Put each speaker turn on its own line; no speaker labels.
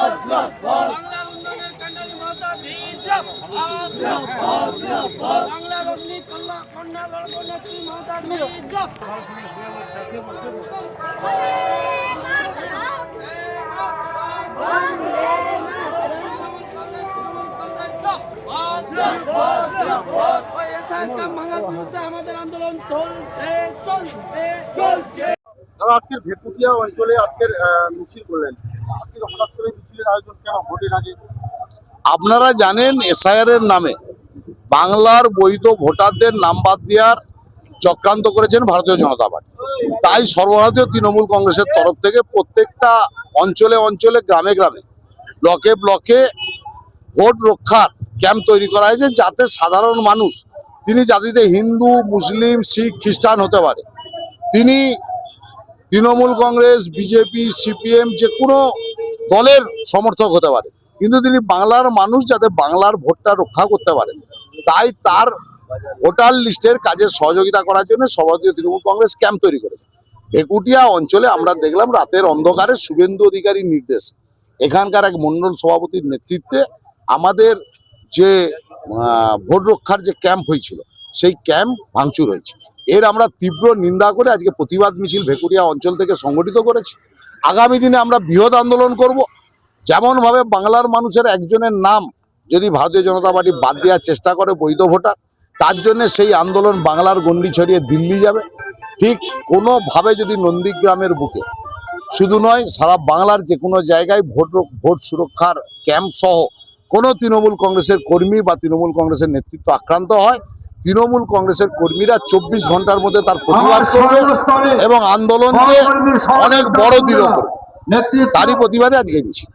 বাংলার উন্নয়নের কন্যা নেত্রী মমতা জিন্দাবাদ আমাদের আন্দোলন চলছে চলছে চলছে
তারা আজকের অঞ্চলে আজকের মিছিল করলেন। আজকে হঠাৎ করে মিছিলের আয়োজন কেন ভোটের আগে
আপনারা জানেন এসআইআর এর নামে বাংলার বৈধ ভোটারদের নাম বাদ দেওয়ার চক্রান্ত করেছেন ভারতীয় জনতা পার্টি। তাই সর্বভারতীয় তৃণমূল কংগ্রেসের তরফ থেকে প্রত্যেকটা অঞ্চলে অঞ্চলে, গ্রামে গ্রামে, ব্লকে ব্লকে ভোট রক্ষার ক্যাম্প তৈরি করা হয়েছে যাতে সাধারণ মানুষ, তিনি জাতিতে হিন্দু, মুসলিম, শিখ, খ্রিস্টান হতে পারে। তিনি তৃণমূল কংগ্রেস, বিজেপি, সিপিএম, যে কোনো দলের সমর্থক হতে পারে। কিন্তু তিনি বাংলার মানুষ যাতে বাংলার ভোটটা রক্ষা করতে পারেন তাই তার ভোটার লিস্টের কাজে সহযোগিতা করার জন্য সভাপতি তৃণমূল কংগ্রেস ক্যাম্প তৈরি করেছে। ভেকুটিয়া অঞ্চলে আমরা দেখলাম রাতের অন্ধকারে শুভেন্দু অধিকারী নির্দেশ। এখানকার এক মন্ডল সভাপতির নেতৃত্বে আমাদের যে ভোট রক্ষার যে ক্যাম্প হয়েছিল সেই ক্যাম্প ভাঙচুর হয়েছে। এর আমরা তীব্র নিন্দা করে আজকে প্রতিবাদ মিছিল ভেকুরিয়া অঞ্চল থেকে সংগঠিত করেছি। আগামী দিনে আমরা বৃহৎ আন্দোলন করব। যেমনভাবে বাংলার মানুষের একজনের নাম যদি ভারতীয় জনতা পার্টি বাদ দেওয়ার চেষ্টা করে বৈধ ভোটার, তার জন্য সেই আন্দোলন বাংলার গণ্ডি ছড়িয়ে দিল্লি যাবে। ঠিক কোনোভাবে যদি নন্দীগ্রামের বুকে, শুধু নয়, সারা বাংলার যে কোনো জায়গায় ভোট ভোট সুরক্ষার ক্যাম্প সহ কোনো তৃণমূল কংগ্রেসের কর্মী বা তৃণমূল কংগ্রেসের নেতৃত্ব আক্রান্ত হয় তৃণমূল কংগ্রেসের কর্মীরা চব্বিশ ঘণ্টার মধ্যে তার প্রতিবাদ করবে এবং আন্দোলনকে অনেক বড় দৃঢ় করবে। তারই প্রতিবাদে আজকে মিছিল